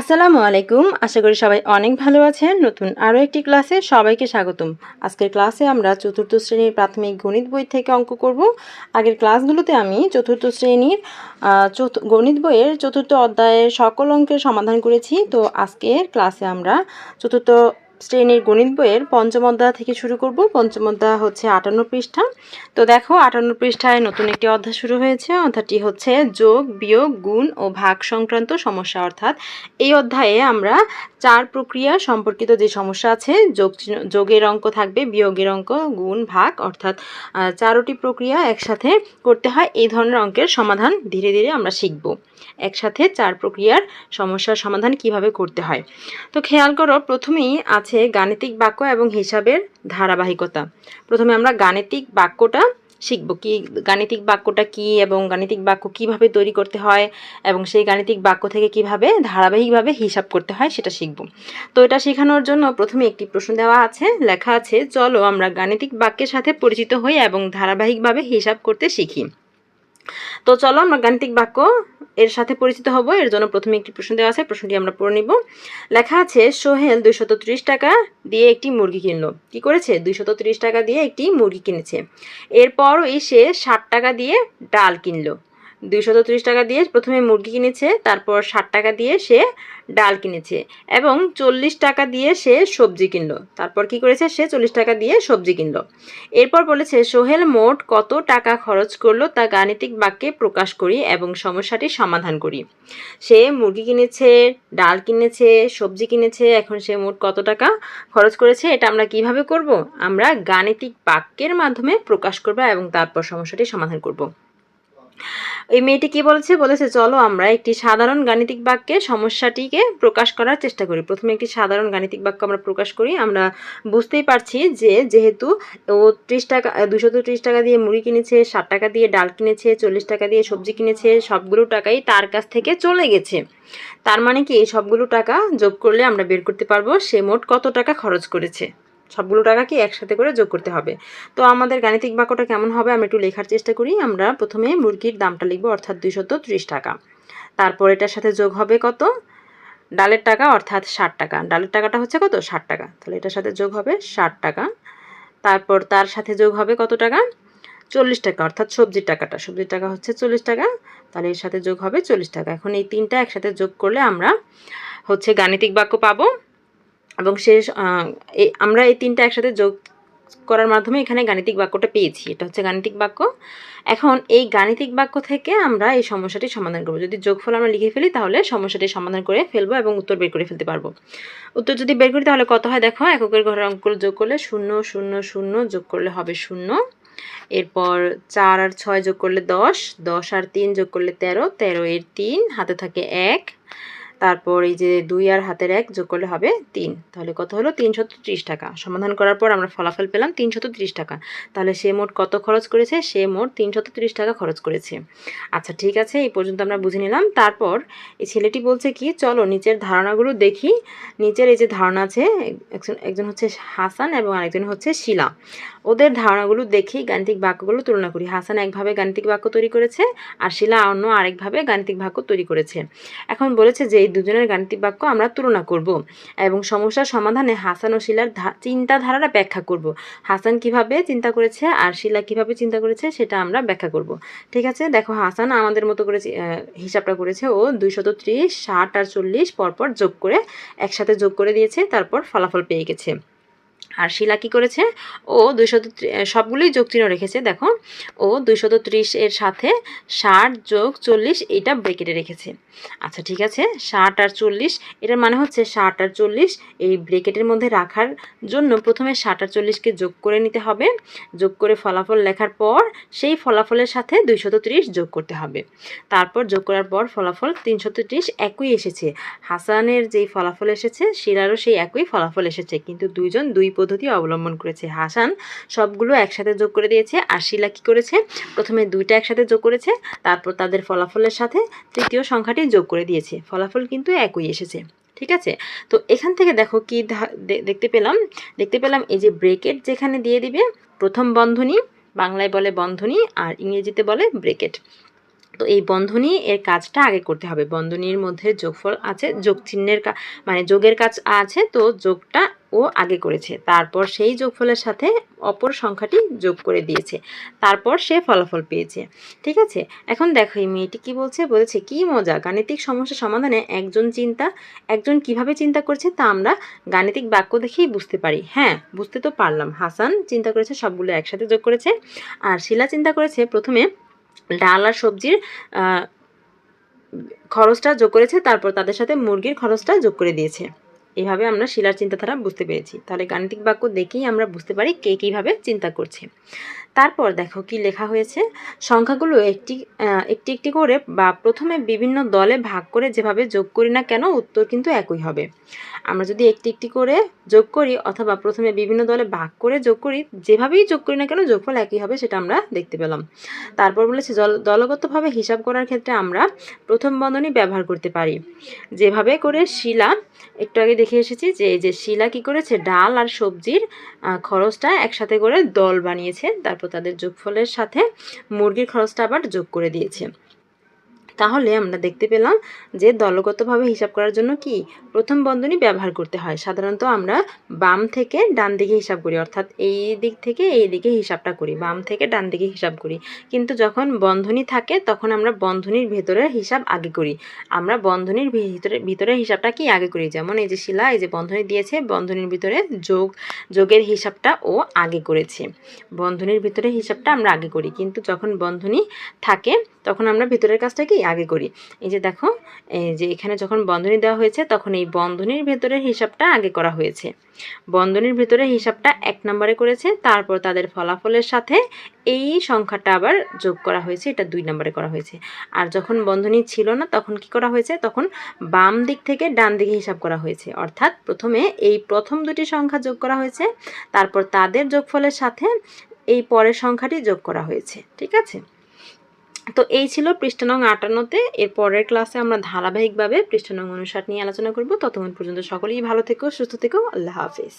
আসসালামু আলাইকুম। আশা করি সবাই অনেক ভালো আছেন। নতুন আরও একটি ক্লাসে সবাইকে স্বাগতম। আজকের ক্লাসে আমরা চতুর্থ শ্রেণির প্রাথমিক গণিত বই থেকে অঙ্ক করব। আগের ক্লাসগুলোতে আমি চতুর্থ শ্রেণির গণিত বইয়ের চতুর্থ অধ্যায়ের সকল অঙ্কের সমাধান করেছি। তো আজকের ক্লাসে আমরা চতুর্থ শ্রেণির গণিত বইয়ের পঞ্চম অধ্যায় থেকে শুরু করব। পঞ্চম অধ্যায় হচ্ছে আটান্ন পৃষ্ঠা। তো দেখো, আটান্ন পৃষ্ঠায় নতুন একটি অধ্যায় শুরু হয়েছে। অধ্যায়টি হচ্ছে যোগ, বিয়োগ, গুণ ও ভাগ সংক্রান্ত সমস্যা। অর্থাৎ এই অধ্যায়ে আমরা চার প্রক্রিয়া সম্পর্কিত যে সমস্যা আছে, যোগ যোগের অঙ্ক থাকবে, বিয়োগের অঙ্ক, গুণ, ভাগ, অর্থাৎ চারোটি প্রক্রিয়া একসাথে করতে হয়। এই ধরনের অঙ্কের সমাধান ধীরে ধীরে আমরা শিখব। একসাথে চার প্রক্রিয়ার সমস্যার সমাধান কীভাবে করতে হয়। তো খেয়াল করো, প্রথমেই আছে গাণিতিক বাক্য এবং হিসাবের ধারাবাহিকতা। প্রথমে আমরা গাণিতিক বাক্যটা শিখব। কি গাণিতিক বাক্যটা কি এবং গাণিতিক বাক্য কীভাবে তৈরি করতে হয় এবং সেই গাণিতিক বাক্য থেকে কীভাবে ধারাবাহিকভাবে হিসাব করতে হয় সেটা শিখব। তো এটা শেখানোর জন্য প্রথমে একটি প্রশ্ন দেওয়া আছে। লেখা আছে, চলো আমরা গাণিতিক বাক্যের সাথে পরিচিত হই এবং ধারাবাহিকভাবে হিসাব করতে শিখি। তো চলো আমরা গাণিতিক বাক্য এর সাথে পরিচিত হব। এর জন্য প্রথমে একটি প্রশ্ন দেওয়া আছে, প্রশ্নটি আমরা পড়ে নিব। লেখা আছে, সোহেল দুইশত টাকা দিয়ে একটি মুরগি কিনলো। কি করেছে? দুইশত টাকা দিয়ে একটি মুরগি কিনেছে। এরপরই সে ষাট টাকা দিয়ে ডাল কিনলো। দুইশত ত্রিশ টাকা দিয়ে প্রথমে মুরগি কিনেছে, তারপর ষাট টাকা দিয়ে সে ডাল কিনেছে এবং চল্লিশ টাকা দিয়ে সে সবজি কিনলো। তারপর কি করেছে সে? চল্লিশ টাকা দিয়ে সবজি কিনলো। এরপর বলেছে, সোহেল মোট কত টাকা খরচ করল তা গাণিতিক বাক্যে প্রকাশ করি এবং সমস্যাটি সমাধান করি। সে মুরগি কিনেছে, ডাল কিনেছে, সবজি কিনেছে, এখন সে মোট কত টাকা খরচ করেছে? এটা আমরা কীভাবে করব? আমরা গাণিতিক বাক্যের মাধ্যমে প্রকাশ করব এবং তারপর সমস্যাটি সমাধান করব। এই মেয়েটি কি বলেছে? বলেছে, চলো আমরা একটি সাধারণ গাণিতিক বাক্যে সমস্যাটিকে প্রকাশ করার চেষ্টা করি। প্রথমে একটি সাধারণ গাণিতিক বাক্য আমরা প্রকাশ করি। আমরা বুঝতেই পারছি যে যেহেতু ও ত্রিশ টাকা দুশো ত্রিশ টাকা দিয়ে মুড়ি কিনেছে, ষাট টাকা দিয়ে ডাল কিনেছে, চল্লিশ টাকা দিয়ে সবজি কিনেছে, সবগুলো টাকাই তার কাছ থেকে চলে গেছে। তার মানে কি এই সবগুলো টাকা যোগ করলে আমরা বের করতে পারব সে মোট কত টাকা খরচ করেছে? সবগুলো টাকা কি একসাথে করে যোগ করতে হবে। তো আমাদের গাণিতিক বাক্যটা কেমন হবে আমি একটু লেখার চেষ্টা করি। আমরা প্রথমে মুরগির দামটা লিখব অর্থাৎ দুইশত টাকা। তারপর এটার সাথে যোগ হবে কত? ডালের টাকা অর্থাৎ ষাট টাকা। ডালের টাকাটা হচ্ছে কত? ষাট টাকা। তাহলে এটার সাথে যোগ হবে ষাট টাকা। তারপর তার সাথে যোগ হবে কত টাকা? চল্লিশ টাকা। অর্থাৎ সবজির টাকাটা। সবজির টাকা হচ্ছে চল্লিশ টাকা। তাহলে এর সাথে যোগ হবে চল্লিশ টাকা। এখন এই তিনটা একসাথে যোগ করলে আমরা হচ্ছে গাণিতিক বাক্য পাবো। এবং আহ, আমরা এই তিনটা একসাথে যোগ করার মাধ্যমে এখানে গাণিতিক বাক্যটা পেয়েছি। এটা হচ্ছে গাণিতিক বাক্য। এখন এই গাণিতিক বাক্য থেকে আমরা এই সমস্যাটি সমাধান করব। যদি যোগফল আমরা লিখে ফেলি তাহলে সমস্যাটি সমাধান করে ফেলব এবং উত্তর বের করে ফেলতে পারব। উত্তর যদি বের করি তাহলে কত হয়? দেখো এককের ঘরের অঙ্কগুলো যোগ করলে শূন্য শূন্য শূন্য যোগ করলে হবে শূন্য। এরপর চার আর ছয় যোগ করলে দশ দশ আর তিন যোগ করলে তেরো তেরো এর তিন হাতে থাকে এক। তারপর এই যে দুই আর হাতের এক যোগ করলে হবে তিন। তাহলে কত হলো? তিনশত ত্রিশ টাকা। সমাধান করার পর আমরা ফলাফল পেলাম তিনশত ত্রিশ টাকা। তাহলে সে মোট কত খরচ করেছে? সে মোট তিনশত ত্রিশ টাকা খরচ করেছে। আচ্ছা ঠিক আছে, এই পর্যন্ত আমরা বুঝে নিলাম। তারপর এই ছেলেটি বলছে কি, চলো নিচের ধারণাগুলো দেখি। নিচের এই যে ধারণা আছে, একজন একজন হচ্ছে হাসান এবং আরেকজন হচ্ছে শিলা। ওদের ধারণাগুলো দেখি গাণিতিক বাক্যগুলো তুলনা করি। হাসান একভাবে গাণিতিক বাক্য তৈরি করেছে আর শিলা অন্য আরেকভাবে গাণিতিক বাক্য তৈরি করেছে। এখন বলেছে যে, এই দুজনের গাণিতিক বাক্য আমরা তুলনা করব এবং সমস্যার সমাধানে হাসান ও শিলার চিন্তাধারাটা ব্যাখ্যা করব। হাসান কীভাবে চিন্তা করেছে আর শিলা কীভাবে চিন্তা করেছে সেটা আমরা ব্যাখ্যা করব। ঠিক আছে? দেখো, হাসান আমাদের মতো করে হিসাবটা করেছে। ও দুইশত ত্রিশ, ষাট আর চল্লিশ পরপর যোগ করে একসাথে যোগ করে দিয়েছে, তারপর ফলাফল পেয়ে গেছে। আর শিলা কী করেছে? ও দুইশত সবগুলোই যোগ চিহ্ন রেখেছে, দেখো। ও দুইশত এর সাথে ষাট যোগ চল্লিশ এইটা ব্রেকেটে রেখেছে। আচ্ছা ঠিক আছে, ষাট আর চল্লিশ, এটার মানে হচ্ছে ষাট আর চল্লিশ, এই ব্রেকেটের মধ্যে রাখার জন্য প্রথমে ষাট আর চল্লিশকে যোগ করে নিতে হবে। যোগ করে ফলাফল লেখার পর সেই ফলাফলের সাথে দুইশত যোগ করতে হবে। তারপর যোগ করার পর ফলাফল তিনশত একই এসেছে। হাসানের যেই ফলাফল এসেছে, শিলারও সেই একই ফলাফল এসেছে, কিন্তু দুইজন দুই পদ্ধতি অবলম্বন করেছে। হাসান সবগুলো একসাথে যোগ করে দিয়েছে আর শিলা কী করেছে? প্রথমে দুইটা একসাথে যোগ করেছে, তারপর তাদের ফলাফলের সাথে তৃতীয় সংখ্যাটি যোগ করে দিয়েছে। ফলাফল কিন্তু একই এসেছে, ঠিক আছে? তো এখান থেকে দেখো কি দেখতে পেলাম। দেখতে পেলাম এই যে ব্রেকেট যেখানে দিয়ে দিবে, প্রথম বন্ধনী, বাংলায় বলে বন্ধনী আর ইংরেজিতে বলে ব্রেকেট। তো এই বন্ধনী এর কাজটা আগে করতে হবে। বন্ধনীর মধ্যে যোগফল আছে যোগ চিহ্নের মানে যোগের কাজ আছে, তো যোগটা ও আগে করেছে। তারপর সেই যোগফলের সাথে অপর সংখ্যাটি যোগ করে দিয়েছে। তারপর সে ফলাফল পেয়েছে। ঠিক আছে? এখন দেখো, এই মেয়েটি কি বলছে? বলেছে, কি মজা, গাণিতিক সমস্যা সমাধানে একজন চিন্তা, একজন কীভাবে চিন্তা করছে তা আমরা গাণিতিক বাক্য দেখেই বুঝতে পারি। হ্যাঁ বুঝতে তো পারলাম। হাসান চিন্তা করেছে, সবগুলো একসাথে যোগ করেছে। আর শিলা চিন্তা করেছে, প্রথমে ডাল আর সবজির খরচটা যোগ করেছে, তারপর তাদের সাথে মুরগির খরচটা যোগ করে দিয়েছে। এভাবে আমরা শিলার চিন্তাধারা বুঝতে পেরেছি। তাহলে গাণিতিক বাক্য দেখেই আমরা বুঝতে পারি কে কীভাবে চিন্তা করছে। তারপর দেখো কি লেখা হয়েছে? সংখ্যাগুলো একটি একটি একটি করে বা প্রথমে বিভিন্ন দলে ভাগ করে যেভাবে যোগ করি না কেন উত্তর কিন্তু একই হবে। আমরা যদি একটি একটি করে যোগ করি অথবা প্রথমে বিভিন্ন দলে ভাগ করে যোগ করি, যেভাবেই যোগ করি না কেন যোগফল একই হবে সেটা আমরা দেখতে পেলাম। তারপর বলেছে দল- দলগতভাবে হিসাব করার ক্ষেত্রে আমরা প্রথম বন্ধনী ব্যবহার করতে পারি। যেভাবে করে শিলা, একটু আগে দেখে এসেছি যে যে শিলা কি করেছে? ডাল আর সবজির খরচটা একসাথে করে দল বানিয়েছে, তারপর তাদের যোগফলের সাথে মুরগির খরচটা আবার যোগ করে দিয়েছে। তাহলে আমরা দেখতে পেলাম যে দলগতভাবে হিসাব করার জন্য কি? প্রথম বন্ধনী ব্যবহার করতে হয়। সাধারণত আমরা বাম থেকে ডান দিকে হিসাব করি। অর্থাৎ এই দিক থেকে এই দিকে হিসাবটা করি। বাম থেকে ডান দিকে হিসাব করি। কিন্তু যখন বন্ধনী থাকে, তখন আমরা বন্ধনীর ভেতরের হিসাব আগে করি। আমরা বন্ধনীর ভিতরে ভিতরের হিসাবটা কি আগে করি? যেমন এই যে শিলা, এই যে বন্ধনী দিয়েছে, বন্ধনীর ভিতরে যোগ যোগের হিসাবটা ও আগে করেছে। বন্ধনীর ভিতরে হিসাবটা আমরা আগে করি। কিন্তু যখন বন্ধনী থাকে, তখন আমরা ভিতরের কাজটা কি? আগে করি। এই যে দেখো, এই যে এখানে যখন বন্ধনী দেওয়া হয়েছে, তখন এই বন্ধনীর ভেতরের হিসাবটা আগে করা হয়েছে। বন্ধনীর ভেতরে হিসাবটা এক নম্বরে করেছে, তারপর তাদের ফলাফলের সাথে এই সংখ্যাটা আবার যোগ করা হয়েছে, এটা দুই নম্বরে করা হয়েছে। আর যখন বন্ধনী ছিল না, তখন কি করা হয়েছে? তখন বাম দিক থেকে ডান দিকে হিসাব করা হয়েছে। অর্থাৎ প্রথমে এই প্রথম দুটি সংখ্যা যোগ করা হয়েছে, তারপর তাদের যোগফলের সাথে এই পরের সংখ্যাটি যোগ করা হয়েছে। ঠিক আছে? তো এই ছিল পৃষ্ঠা নং আটান্নতে। এর পরের ক্লাসে আমরা ধারাবাহিকভাবে পৃষ্ঠা নং নিয়ে আলোচনা করব। ততক্ষণ পর্যন্ত সকলেই ভালো থেকো, সুস্থ থেকো। আল্লাহ হাফিজ।